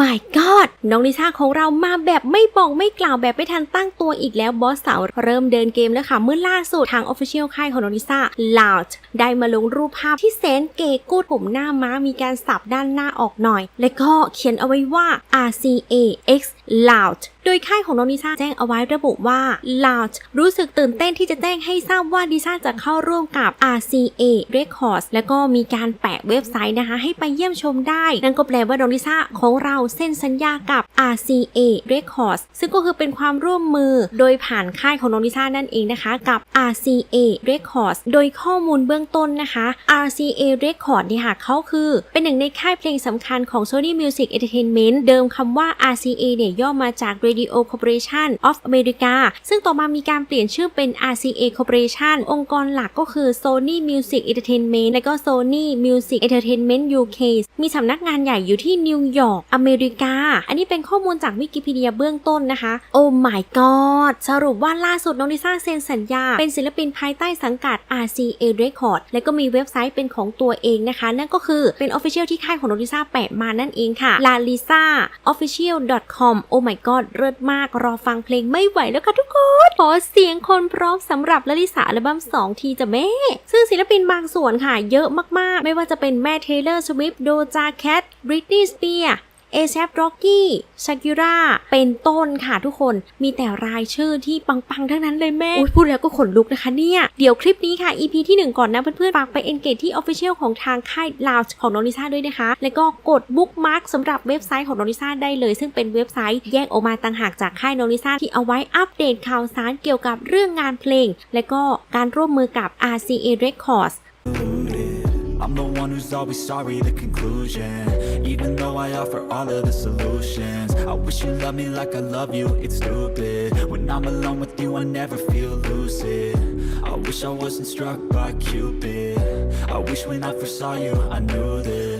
my god น้องลิซ่าของเรามาแบบไม่บอกไม่กล่าวแบบไม่ทันตั้งตัวอีกแล้วบอสสาวเริ่มเดินเกมแล้วค่ะ เมื่อล่าสุดทาง Official ค่ายของน้องลิซ่า Loud ได้มาลงรูปภาพที่แสนเก๋กูดผมหน้าม้ามีการสับด้านหน้าออกหน่อย และก็เขียนเอาไว้ว่า RCA X Loud ดยค่ายของน้องลิซ่าแจ้งเอาไว้ระบุว่า Loud รู้สึกตื่นเต้นที่จะแจ้งให้ทราบว่าลิซ่าจะเข้าร่วมกับ RCA Records แล้วก็มีการแปะเว็บไซต์นะคะ ให้ไปเยี่ยมชมได้ นั่นก็แปลว่าน้องลิซ่าของเราเซ็นสัญญากับ RCA Records ซึ่งก็คือเป็นความร่วมมือโดยผ่านค่ายของน้องลิซ่านั่นเองนะคะกับ RCA Records โดยข้อมูลเบื้องต้นนะคะ RCA Records นี่ค่ะเขาคือ เป็นหนึ่งในค่ายเพลงสำคัญของ Sony Music Entertainment เดิมคำว่า RCA เนี่ยย่อมาจาก Radio Corporation of America ซึ่งต่อมามีการเปลี่ยนชื่อเป็น RCA Corporation องค์กรหลักก็คือ Sony Music Entertainment และก็ Sony Music Entertainment UK มีสำนักงานใหญ่อยู่ที่นิวยอร์กอเมริกา อันนี้เป็นข้อมูลจากวิกิพีเดียเบื้องต้นนะคะ โอ้ my god สรุปว่าล่าสุดน้องลิซ่าเซ็นสัญญา เป็นศิลปินภายใต้สังกัด RCA Record และก็มีเว็บไซต์เป็นของตัวเองนะคะ นั่นก็คือเป็น Official ที่ค่ายของน้องลิซ่าแปะมานั่นเองค่ะ La Lisa Official com โอ้ my god เลิศมากรอฟังเพลงไม่ไหวแล้วค่ะทุกคนขอเสียงคนพร้อมสำหรับลลิสาอัลบั้ม2ทีจะแม่ ซึ่งศิลปินบางส่วนค่ะเยอะมากๆ ไม่ว่าจะเป็นแม่เทเลอร์สวิฟต์โดจาแคทบริตตี้สเปียร์ เอเซฟร็อกกี้ชากิราเป็นต้นค่ะทุกคนมีแต่รายชื่อที่ปังๆ ทั้งนั้นเลยแม่พูดแล้วก็ขนลุกนะคะเนี่ย เดี๋ยวคลิปนี้ค่ะ EP ที่ 1 ก่อนนะเพื่อนๆฝากไป engage ที่ Official ของทางค่าย Lounge ของน้องลิซ่าด้วยนะคะ แล้วก็กดบุ๊กมาร์กสำหรับเว็บไซต์ของน้องลิซ่าได้เลย ซึ่งเป็นเว็บไซต์แยกออกมาต่างหากจากค่ายน้องลิซ่าที่เอาไว้อัปเดตข่าวสารเกี่ยวกับเรื่องงานเพลง และก็การร่วมมือกับ RCA Records I'm the one who's always sorry, the conclusion. Even though I offer all of the solutions I wish you loved me like I love you, it's stupid. When I'm alone with you, I never feel lucid. I wish I wasn't struck by Cupid. I wish when I first saw you, I knew this